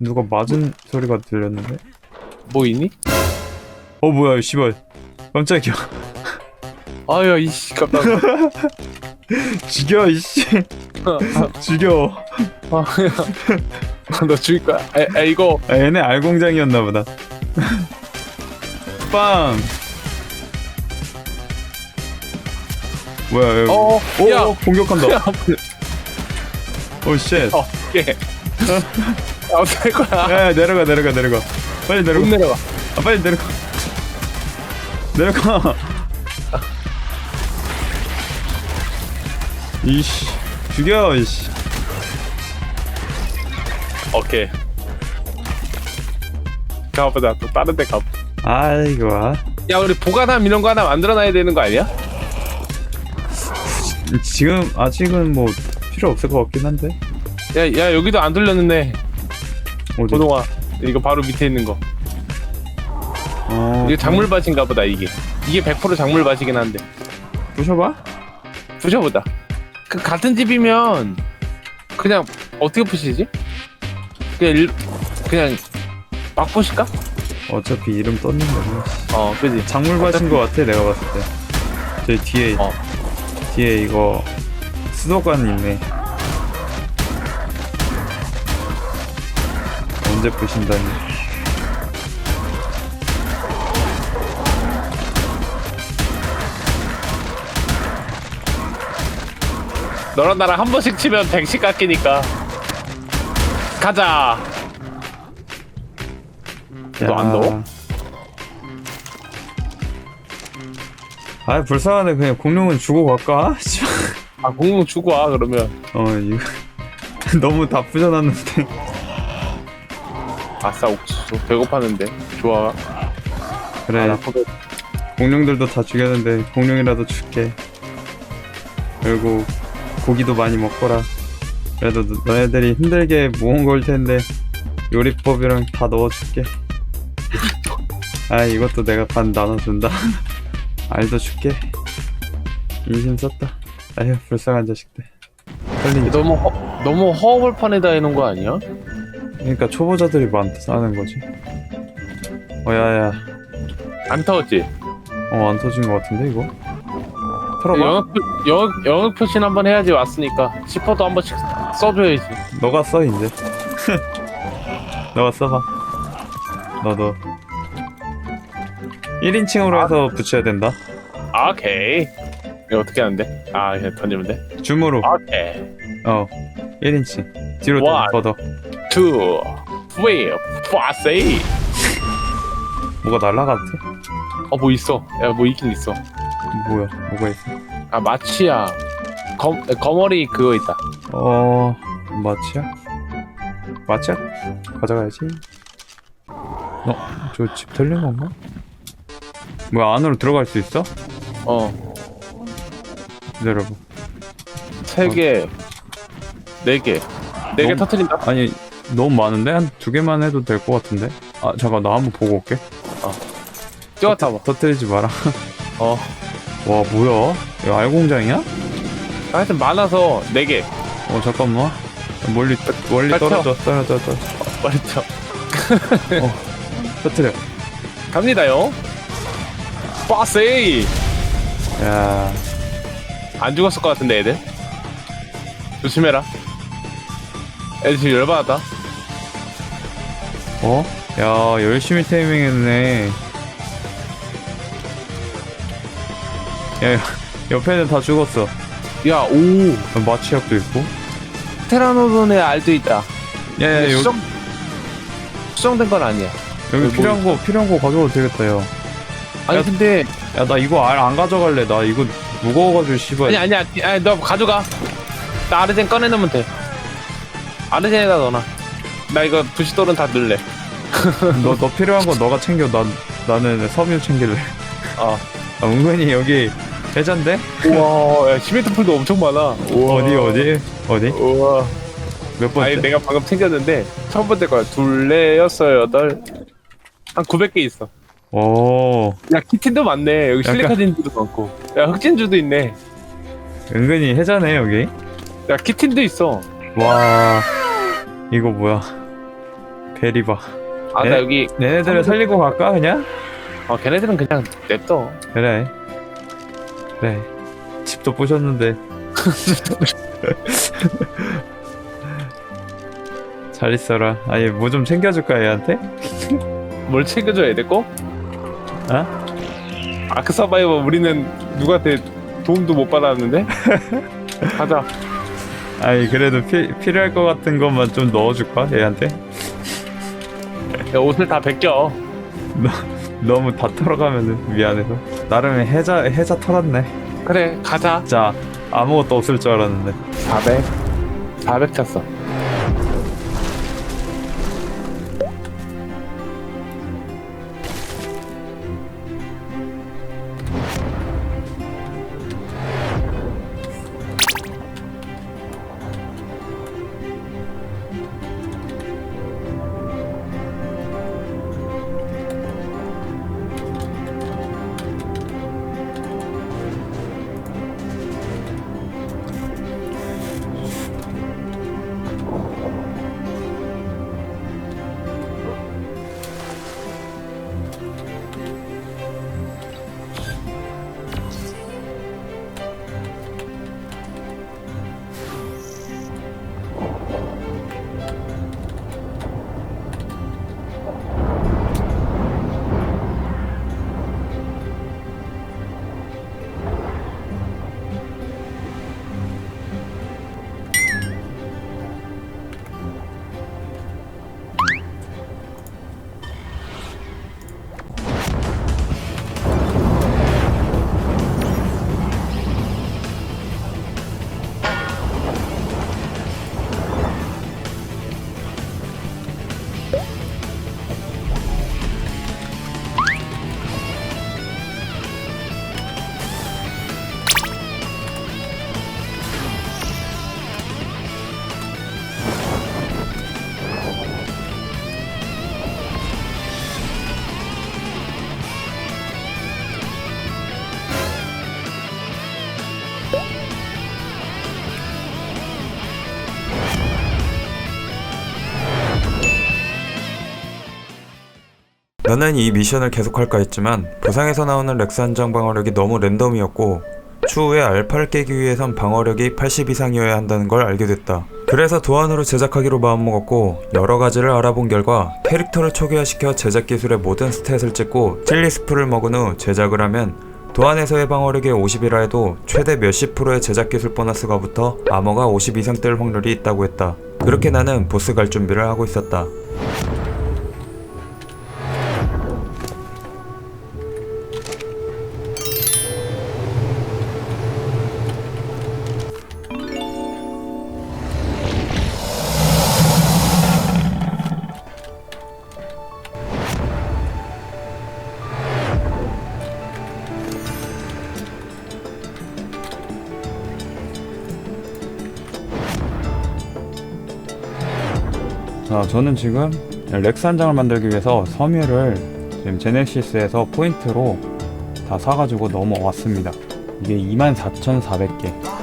누가 맞은 소리가 들렸는데? 뭐 있니? 어 뭐야 이 씨발. 깜짝이야. 아야 이씨 깜짝 죽여 이씨. 죽여. 너 죽일 거야? 에, 에 이거. 아, 얘네 알공장이었나 보다. 빵. 뭐야 여기. 어, 오, 야. 오 공격한다. 야, 오쉣. 어, 예. 할 거야? 야, 야 내려가 내려가 내려가 빨리 못 내려가 내려가. 아, 빨리 내려가 내려가 이씨 죽여 이씨 오케이. 가보자. 또 다른 데 가. 아이고 야, 우리 보관함 이런 거 하나 만들어놔야 되는 거 아니야? 지금 아직은 뭐 필요 없을 것 같긴 한데 야, 야 여기도 안 돌렸는데. 어디 고동아, 이거 바로 밑에 있는 거. 어, 이게 작물밭인가 보다 이게. 이게 100% 작물밭이긴 한데. 부셔봐 부셔보자. 그 같은 집이면 그냥 어떻게 부시지? 그냥 일, 그냥 막 부실까? 어차피 이름 떴는 거네 어, 그지. 작물밭인 것 같아 내가 봤을 때 저기 뒤에 어. 뒤에 이거 수도관 있네 언제 부신다니 너랑 나랑 한 번씩 치면 100씩 깎이니까. 가자. 너안 넣어? 아 불쌍하네 그냥 공룡은 주고 갈까? 아, 공룡 주고 와, 그러면. 어 이거 너무 다 부셔놨는데 아싸, 옥수수. 배고팠는데. 좋아. 그래. 아, 나 공룡들도 다 죽였는데 공룡이라도 줄게. 그리고 고기도 많이 먹거라. 그래도 너- 너네들이 힘들게 모은 걸 텐데 요리법이랑 다 넣어줄게. 아 이것도 내가 반 나눠준다. 알도 줄게. 인심 썼다. 아휴 불쌍한 자식들. 너무 허, 너무 허벌판에다 해놓은 거 아니야? 그러니까 초보자들이 많다 사는 거지 어야야 안 타웠지? 어 안 터진 것 같은데 이거 털어봐 영역, 표- 영역, 영역 표시는 한번 해야지 왔으니까. 시퍼도 한 번씩 써줘야지. 너가 써 이제 너가 써봐 너도 1인칭으로 해서 붙여야 된다 아, 오케이. 이거 어떻게 하는데? 아, 그냥 던지면 돼? 줌으로 오케이. 어 1인칭 뒤로 와. 더 더. 투, 쓰리, 파 세이. 뭐가 날라갔지? 어, 뭐 있어. 야, 뭐 있긴 있어. 뭐야 뭐가 있어 아, 마취야. 검, 거머리 그거 있다. 어 마치야? 마치야? 가져가야지 어? 저 집 털린 건가? 뭐야 안으로 들어갈 수 있어? 어, 기다려봐 세 개, 네 개. 네 개 너무- 터트린다. 아니 너무 많은데? 한 두 개만 해도 될 것 같은데? 아 잠깐 나 한번 보고 올게 뛰어 타봐. 터뜨리지 마라 어. 와 뭐야? 이거 알공장이야? 하여튼 많아서 네 개. 어 잠깐만 멀리 멀리 빨리 떨어져 떨어져 떨어져 빨리 쳐. 터뜨려 갑니다요. 파세이. 야 안 죽었을 것 같은데 애들. 조심해라. 애들 지금 열받았다. 어? 야 열심히 테이밍했네 야 야, 옆에는 다 죽었어 야, 오. 마취약도 있고 테라노돈의 알도 있다. 야야 여기, 수정 수정된 건 아니야. 여기 뭐 필요한 거 필요한 거 가져와도 되겠다 아니 야, 근데 나 이거 알 안 가져갈래 나 이거 무거워가지고 씨발 아니 아니야. 아니 너 가져가. 나 아르젠 꺼내놓으면 돼. 아르젠에다 넣어놔. 나 이거 부시돌은 다 넣을래. 너, 너 필요한 거 너가 챙겨 난 나는 섬유 챙길래 어. 아, 은근히 여기 해잔데? 우와, 야, 시멘트 풀도 엄청 많아. 우와. 어디 어디 어디 우와. 몇 번째? 아니 내가 방금 챙겼는데 첫 번째 거야. 둘, 넷, 여섯, 여덟. 한 900개 있어. 오 야 키틴도 많네. 여기 약간- 실리카진도 많고. 야 흑진주도 있네. 은근히 해자네 여기 야 키틴도 있어. 와 이거 뭐야 대리봐 아나 네? 여기 얘네들을 살리고 갈까 그냥? 어 걔네들은 그냥 냅둬 그래 그래 집도 부셨는데 잘 있어라 아니 뭐 좀 챙겨줄까 얘한테? 뭘 챙겨줘야 돼 꼭? 어? 아크 서바이버 우리는 누구한테 도움도 못 받았는데? 가자 아니 그래도 피, 필요할 것 같은 것만 좀 넣어줄까 얘한테? 야, 옷을 다 벗겨. 너무 다 털어가면은 미안해서. 나름의 해자 해자 털었네. 그래 가자. 진짜 아무것도 없을 줄 알았는데. 400 400 찼어 나는 이 미션을 계속할까 했지만 부상에서 나오는 렉스 한장 방어력이 너무 랜덤이었고 추후에 알파를 깨기 위해선 방어력이 80 이상이어야 한다는 걸 알게 됐다. 그래서 도안으로 제작하기로 마음먹었고 여러 가지를 알아본 결과 캐릭터를 초기화시켜 제작 기술의 모든 스탯을 찍고 틸리스프를 먹은 후 제작을 하면 도안에서의 방어력이 50이라 해도 최대 몇십 프로의 제작 기술 보너스가 붙어 아머가 50 이상 뜰 확률이 있다고 했다. 그렇게 나는 보스 갈 준비를 하고 있었다. 자 저는 지금 렉스 한 장을 만들기 위해서 섬유를 지금 제네시스에서 포인트로 다 사가지고 넘어왔습니다. 이게 24,400개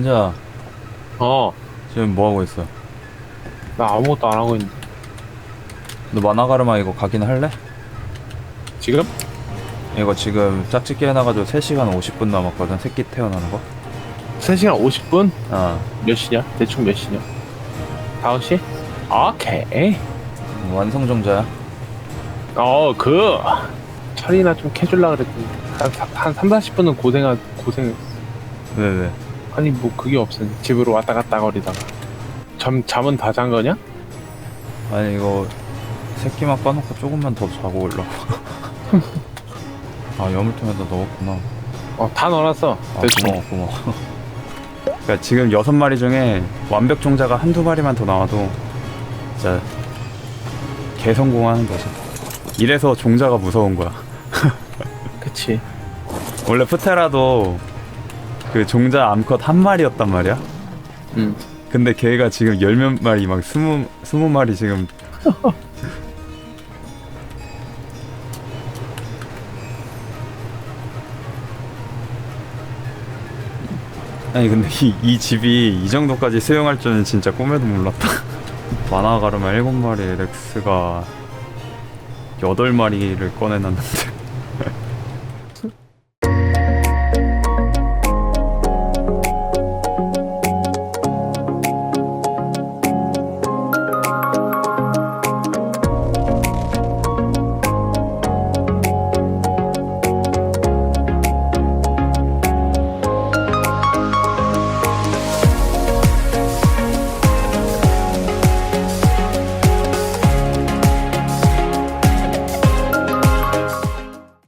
현자 어나 지금 뭐 하고 있어? 아무것도 안 하고 있는데 너 마나가르마 이거 가긴 할래? 지금? 이거 지금 짝짓기 해놔가지고 3시간 50분 남았거든 새끼 태어나는 거 3시간 50분? 아, 몇 시냐? 대충 몇 시냐? 5시? 오케이 완성정자야 어 그 처리나 좀 캐줄라 그랬더니 한, 사- 한 3, 40분은 고생하 고생 네네. 아니 뭐 그게 없으니 집으로 왔다 갔다 거리다가 잠 잠은 다 잔 거냐? 아니 이거 새끼만 까놓고 조금만 더 자고 올라. 아 여물통에다 넣었구나. 어다 넣어놨어 아 대충 고마워 고마워. 그러니까 지금 여섯 마리 중에 완벽 종자가 한두 마리만 더 나와도 진짜 개성공하는 거지. 이래서 종자가 무서운 거야. 그치 원래 프테라도 그 종자 암컷 한 마리였단 말이야. 음. 근데 걔가 지금 열 몇 마리 막 스무 스무 마리 지금 아니 근데 이, 이 집이 이 정도까지 수용할 줄은 진짜 꿈에도 몰랐다 마나가르마 일곱 마리 렉스가 여덟 마리를 꺼내놨는데